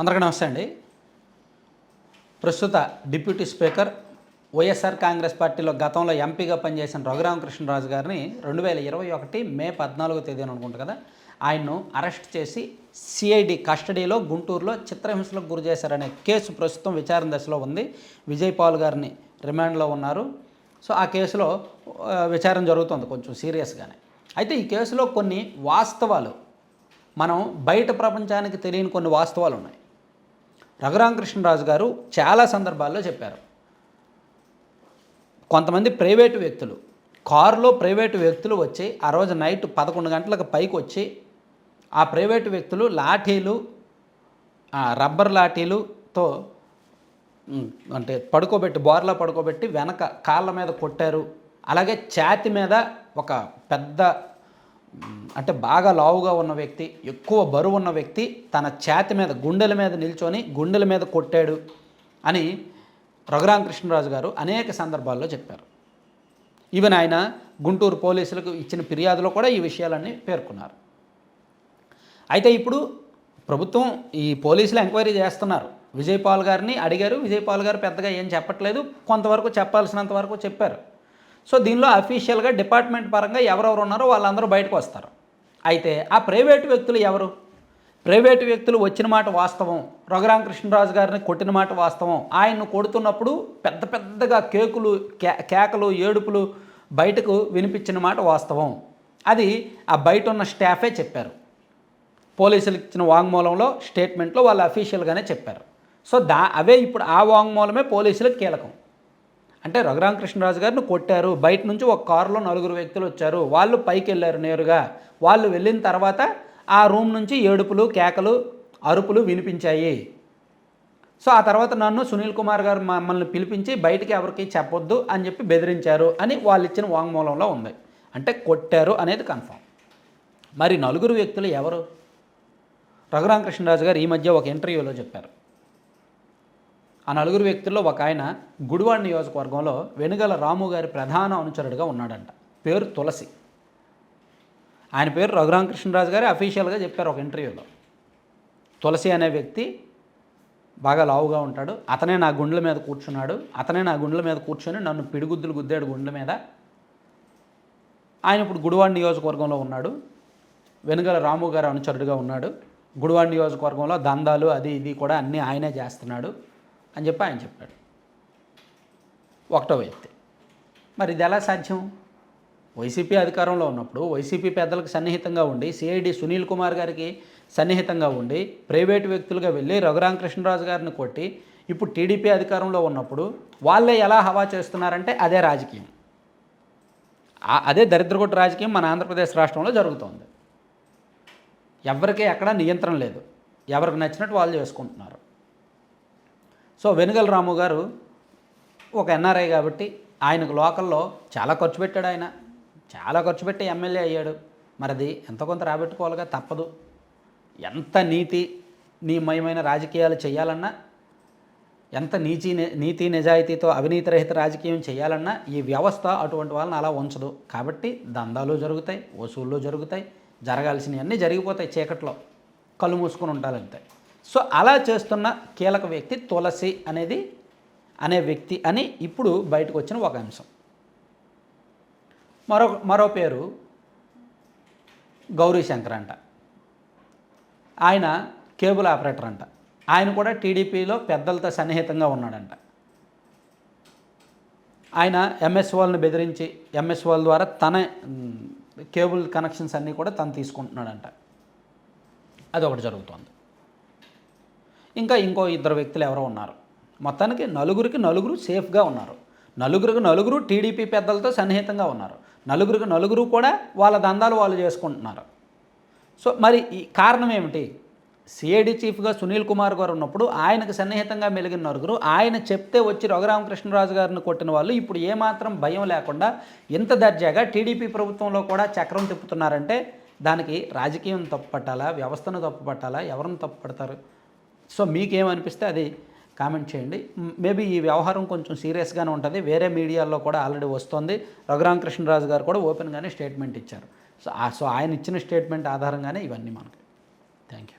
అందరికీ నమస్తే అండి. ప్రస్తుత డిప్యూటీ స్పీకర్ వైఎస్ఆర్ కాంగ్రెస్ పార్టీలో గతంలో ఎంపీగా పనిచేసిన రఘురామకృష్ణరాజు గారిని రెండు వేల ఇరవై ఒకటి మే పద్నాలుగో తేదీన అనుకుంటా కదా ఆయన్ను అరెస్ట్ చేసి సిఐడి కస్టడీలో గుంటూరులో చిత్రహింసలకు గురి చేశారనే కేసు ప్రస్తుతం విచారణ దశలో ఉంది. విజయ్ పాల్ గారిని రిమాండ్లో ఉన్నారు. సో ఆ కేసులో విచారణ జరుగుతుంది కొంచెం సీరియస్గానే. అయితే ఈ కేసులో కొన్ని వాస్తవాలు. మనం బయట ప్రపంచానికి తెలియని కొన్ని వాస్తవాలు ఉన్నాయి. రఘురామకృష్ణరాజు గారు చాలా సందర్భాల్లో చెప్పారు. కొంతమంది ప్రైవేటు వ్యక్తులు కారులో ప్రైవేటు వ్యక్తులు వచ్చి ఆ రోజు నైట్ పదకొండు గంటలకు పైకి వచ్చి ఆ ప్రైవేటు వ్యక్తులు లాఠీలు రబ్బర్ లాఠీలుతో అంటే పడుకోబెట్టి బోర్లా పడుకోబెట్టి వెనక కాళ్ళ మీద కొట్టారు. అలాగే ఛాతి మీద ఒక పెద్ద అంటే బాగా లావుగా ఉన్న వ్యక్తి ఎక్కువ బరువు ఉన్న వ్యక్తి తన ఛాతి మీద గుండెల మీద నిల్చొని గుండెల మీద కొట్టాడు అని రఘురామకృష్ణరాజు గారు అనేక సందర్భాల్లో చెప్పారు. ఈవెన్ ఆయన గుంటూరు పోలీసులకు ఇచ్చిన ఫిర్యాదులో కూడా ఈ విషయాలన్నీ పేర్కొన్నారు. అయితే ఇప్పుడు ప్రభుత్వం ఈ పోలీసులు ఎంక్వైరీ చేస్తున్నారు. విజయపాల్ గారిని అడిగారు. విజయ్ పాల్ గారు పెద్దగా ఏం చెప్పట్లేదు. కొంతవరకు చెప్పాల్సినంత వరకు చెప్పారు. సో దీనిలో అఫీషియల్గా డిపార్ట్మెంట్ పరంగా ఎవరెవరు ఉన్నారో వాళ్ళందరూ బయటకు వస్తారు. అయితే ఆ ప్రైవేటు వ్యక్తులు ఎవరు? ప్రైవేటు వ్యక్తులు వచ్చిన మాట వాస్తవం. రఘురామకృష్ణరాజు గారిని కొట్టిన మాట వాస్తవం. ఆయన్ను కొడుతున్నప్పుడు పెద్ద పెద్దగా కేకులు కే కేకలు ఏడుపులు బయటకు వినిపించిన మాట వాస్తవం. అది ఆ బయట ఉన్న స్టాఫే చెప్పారు. పోలీసులకు ఇచ్చిన వాంగ్మూలంలో స్టేట్మెంట్లో వాళ్ళు అఫీషియల్గానే చెప్పారు. సో దా అవే ఇప్పుడు ఆ వాంగ్మూలమే పోలీసులకు కీలకం. అంటే రఘురామకృష్ణరాజు గారిని కొట్టారు. బయట నుంచి ఒక కారులో నలుగురు వ్యక్తులు వచ్చారు. వాళ్ళు పైకి వెళ్ళారు నేరుగా. వాళ్ళు వెళ్ళిన తర్వాత ఆ రూమ్ నుంచి ఏడుపులు కేకలు అరుపులు వినిపించాయి. సో ఆ తర్వాత నన్ను సునీల్ కుమార్ గారు మమ్మల్ని పిలిపించి బయటికి ఎవరికి చెప్పొద్దు అని చెప్పి బెదిరించారు అని వాళ్ళు ఇచ్చిన వాంగ్మూలంలో ఉంది. అంటే కొట్టారు అనేది కన్ఫామ్. మరి నలుగురు వ్యక్తులు ఎవరు? రఘురామకృష్ణరాజు గారు ఈ మధ్య ఒక ఇంటర్వ్యూలో చెప్పారు. ఆ నలుగురు వ్యక్తుల్లో ఒక ఆయన గుడివాడ నియోజకవర్గంలో వెనుగల రాము గారి ప్రధాన అనుచరుడిగా ఉన్నాడంట. పేరు తులసి. ఆయన పేరు రఘురామకృష్ణరాజు గారు అఫీషియల్గా చెప్పారు ఒక ఇంటర్వ్యూలో తులసి అనే వ్యక్తి బాగా లావుగా ఉంటాడు. అతనే నా గుండెల మీద కూర్చున్నాడు. అతనే నా గుండెల మీద కూర్చొని నన్ను పిడిగుద్దులు గుద్దాడు గుండెల మీద. ఆయన ఇప్పుడు గుడివాడ నియోజకవర్గంలో ఉన్నాడు. వెనుగల రాము గారు అనుచరుడిగా ఉన్నాడు. గుడివాడ నియోజకవర్గంలో దందాలు అది ఇది కూడా అన్నీ ఆయనే చేస్తున్నాడు. అని చెప్పి ఆయన చెప్పాడు. ఒకటో వ్యక్తి. మరి ఇది ఎలా సాధ్యం? వైసీపీ అధికారంలో ఉన్నప్పుడు వైసీపీ పెద్దలకు సన్నిహితంగా ఉండి సిఐడి సునీల్ కుమార్ గారికి సన్నిహితంగా ఉండి ప్రైవేటు వ్యక్తులుగా వెళ్ళి రఘురామకృష్ణరాజు గారిని కొట్టి ఇప్పుడు టీడీపీ అధికారంలో ఉన్నప్పుడు వాళ్ళే ఎలా హవా చేస్తున్నారంటే అదే రాజకీయం. అదే దరిద్రగొట్టు రాజకీయం మన ఆంధ్రప్రదేశ్ రాష్ట్రంలో జరుగుతోంది. ఎవరికి ఎక్కడ నియంత్రణ లేదు. ఎవరికి నచ్చినట్టు వాళ్ళు చేసుకుంటున్నారు. సో వెనుగల రాము గారు ఒక ఎన్ఆర్ఐ కాబట్టి ఆయనకు లోకల్లో చాలా ఖర్చు పెట్టాడు ఆయన. చాలా ఖర్చు పెట్టి ఎమ్మెల్యే అయ్యాడు. మరి అది ఎంత కొంత రాబెట్టుకోవాలిగా? తప్పదు. ఎంత నీతి నీమయమైన రాజకీయాలు చేయాలన్నా ఎంత నీచి నీతి నిజాయితీతో అవినీతి రహిత రాజకీయం చేయాలన్నా ఈ వ్యవస్థ అటువంటి వాళ్ళని అలా ఉంచదు. కాబట్టి దందాలు జరుగుతాయి వసూళ్ళు జరుగుతాయి జరగాల్సినవన్నీ జరిగిపోతాయి చీకట్లో. కళ్ళు మూసుకొని ఉండాలంతే. సో అలా చేస్తున్న కీలక వ్యక్తి తులసి అనేది అనే వ్యక్తి అని ఇప్పుడు బయటకు వచ్చిన ఒక అంశం. మరో మరో పేరు గౌరీ శంకర్ అంట. ఆయన కేబుల్ ఆపరేటర్ అంట. ఆయన కూడా టీడీపీలో పెద్దలతో సన్నిహితంగా ఉన్నాడంట. ఆయన ఎంఎస్ వాళ్ళని బెదిరించి ఎంఎస్ వాళ్ళ ద్వారా తన కేబుల్ కనెక్షన్స్ అన్నీ కూడా తను తీసుకుంటున్నాడంట. అదొకటి జరుగుతోంది. ఇంకా ఇంకో ఇద్దరు వ్యక్తులు ఎవరో ఉన్నారు. మొత్తానికి నలుగురికి నలుగురు సేఫ్గా ఉన్నారు. నలుగురికి నలుగురు టీడీపీ పెద్దలతో సన్నిహితంగా ఉన్నారు. నలుగురికి నలుగురు కూడా వాళ్ళ దందాలు వాళ్ళు చేసుకుంటున్నారు. సో మరి ఈ కారణం ఏమిటి? సిఐడి చీఫ్గా సునీల్ కుమార్ గారు ఉన్నప్పుడు ఆయనకు సన్నిహితంగా మెలిగిన నలుగురు ఆయన చెప్తే వచ్చి రఘురామకృష్ణరాజు గారిని కొట్టిన వాళ్ళు ఇప్పుడు ఏమాత్రం భయం లేకుండా ఇంత దర్జాగా టీడీపీ ప్రభుత్వంలో కూడా చక్రం తిప్పుతున్నారంటే దానికి రాజకీయం తప్పు పట్టాలా? వ్యవస్థను తప్పు పట్టాలా? ఎవరిని తప్పు పడతారు? సో మీకేమనిపిస్తే అది కామెంట్ చేయండి. మేబీ ఈ వ్యవహారం కొంచెం సీరియస్గానే ఉంటుంది. వేరే మీడియాల్లో కూడా ఆల్రెడీ వస్తుంది. రఘురామకృష్ణరాజు గారు కూడా ఓపెన్గానే స్టేట్మెంట్ ఇచ్చారు. సో సో ఆయన ఇచ్చిన స్టేట్మెంట్ ఆధారంగానే ఇవన్నీ మనకి. Thank you